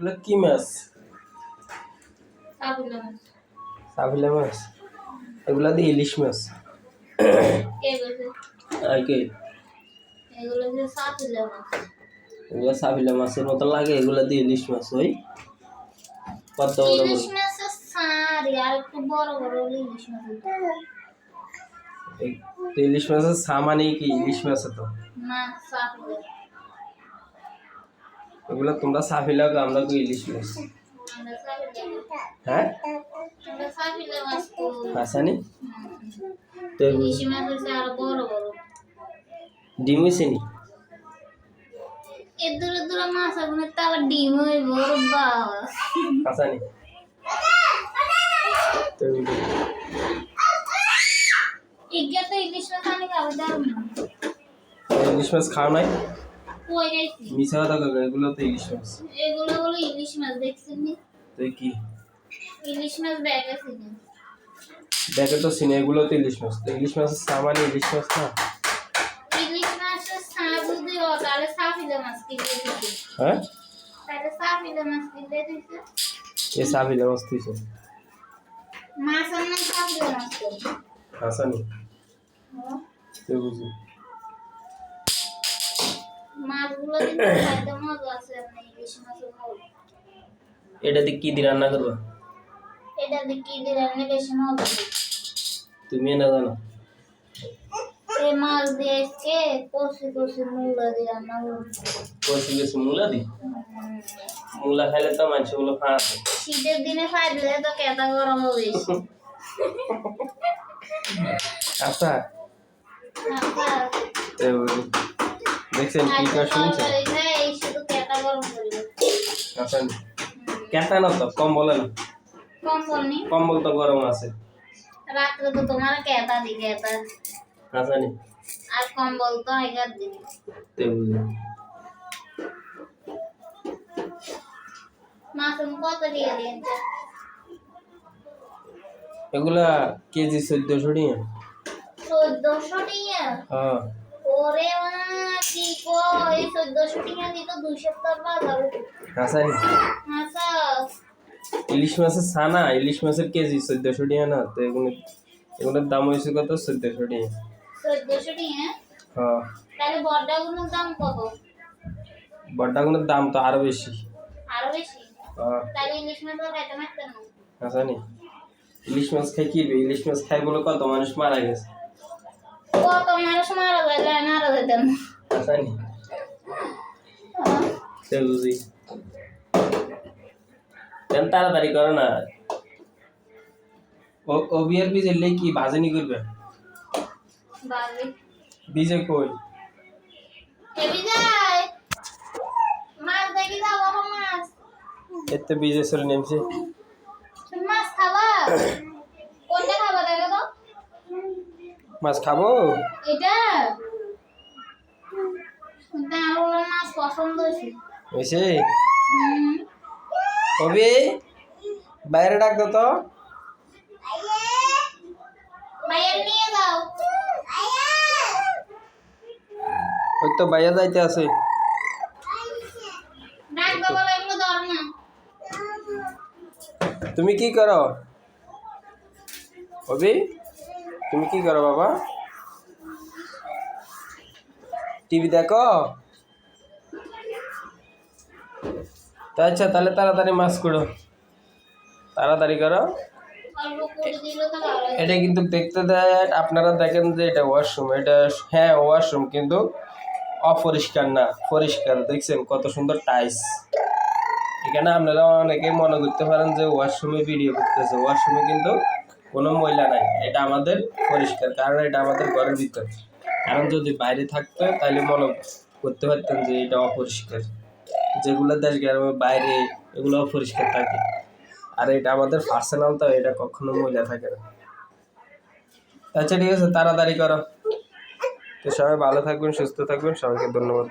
এগুলো কি মাছ। সাবিলা মাছ? এগুলা দিয়ে ইলিশ মাছ। এগুলো সাবিলা মাছের মতো লাগে এগুলা দিয়ে ইলিশ মাছ ওই। কত বড় মাছের। ইলিশ মাছের সামানি কি ইলিশ মাছ তো না এগুলো তোমরা আমরা ইলিশ মাছ। আমরা। হ্যাঁ তো হাসানি তো ইলিশ মাছ বড় বড় ডিম হয়েছে নি দূরে দূরে মাছ আগুনে তো আবার ডিম হইব হাসানি ইলিশ মাছ খাও নাই? কই গাইছি মিশা কথা কাকা এগুলো তো ইলিশ মাছ। এগুলো হলো ইলিশ মাছ দেখছেন নি? তো কি? ইলিশ মাছ ব্যাগ দেখে তো সিনে এগুলো তো ইলিশ মাছ। তো ইলিশ মাছের সামানি ইলিশ মাছ না? ইলিশ যদি তাহলে সাফিলা মাছ হ্যাঁ? তাহলে সাফিলা মাছ এ সাফিলা মাছ সাফিলা মাছ তো হাসানি। তো বুঝি। মাছগুলো কিন্তু খাইতে মজা আছে আপনি ইলিশ এটাতে কি দিয়ে রান্না করবা? এটা দিয়ে কি দিলে আপনি বেশি মজা হবে। তুমি না। জানো এই মাছ দিয়ে আজকে কষি কষি মূলা দিয়ে রান্না করব। কষি বেশি মূলা দি মূলা খাইলে তো মানুষগুলো ফা শীতের দিনে খাই দিলে তো কেতা গরম হবে আচ্ছা। আচ্ছা, দেখছেন কি আজকে কা শুনছেন তরকারি খাই, কেতা না তো কম বলে না নি কম্বল তো গরম আছে। রাত্রে তো তোমার কেতা দি কেতা আর কম্বল তো এগার দিন তো বুঝি মাসুম কত দিয়ে এগুলা কেজি চোদ্দশো টাকা চোদ্দশো টিয়া হ্যাঁ। ওরে মা এই চোদ্দশো টিয়া দিত দুই সপ্তাহ বাজার হাসানি ইলিশ মাছের ছানা ইলিশ মাছের কেজি চোদ্দশো টাকা না? তো এগুলো এগুলোর দাম হয়েছে কত চোদ্দশো টাকা চোদ্দশো হ্যাঁ। তাহলে বড়টাগুলোর দাম কত? বড্ডাগুলোর দাম তো আরও বেশি। আরও বেশি? হ্যাঁ। তাহলে ইলিশ মাছ খাইতে মারতেন না। হাসানি ইলিশ মাছ খাই কি ইলিশ মাছ খাই বলে কত মানুষ মারা গেছে? কত মানুষ মারা মারা যেতেন হাসানি সে বুঝি। কেন তাড়াতাড়ি করো না? ও বিয়ের বীজের লেগে কি ভাজনি করবে? বীজে। কই? এতে বীজে চলে নেমছে। মাছ খাবা? কোনটা খাবা দেখো তো। মাছ খাব? এটা কিন্তু আমার বলল মাছ পছন্দ হয়েছে হয়েছে হুম। কবি বাইরে ডাক দো তো। বাইরে নিয়ে যাও। ওই তো বাইরে যাইতে আছে। ডাক দাও বলো এগুলো ধর না। তুমি কি করো কবি তুমি কি করো বাবা? টিভি দেখো। আচ্ছা তাহলে তাড়াতাড়ি মাছ করো তাড়াতাড়ি করো। এটা কিন্তু দেখতে দেয়, আপনারা দেখেন যে এটা ওয়াশরুম এটা হ্যাঁ ওয়াশরুম কিন্তু অপরিষ্কার না, পরিষ্কার। দেখছেন কত সুন্দর টাইস এখানে আপনারা অনেকে মনে করতে পারেন যে ওয়াশরুমে ভিডিও করতেছে। ওয়াশরুমে কিন্তু কোনো ময়লা নাই। এটা আমাদের পরিষ্কার, কারণ এটা আমাদের ঘরের ভিতর। কারণ যদি বাইরে থাকতো, তাহলে মনে করতে পারতেন যে এটা অপরিষ্কার। যেগুলো দেশ গ্রামের বাইরে এগুলো অপরিষ্কার থাকে। আর এটা আমাদের পার্সোনাল তো, এটা কখনো মহিলা থাকে না। আচ্ছা ঠিক আছে, তাড়াতাড়ি করো। তো সবাই ভালো থাকবেন, সুস্থ থাকবেন, সবাইকে ধন্যবাদ।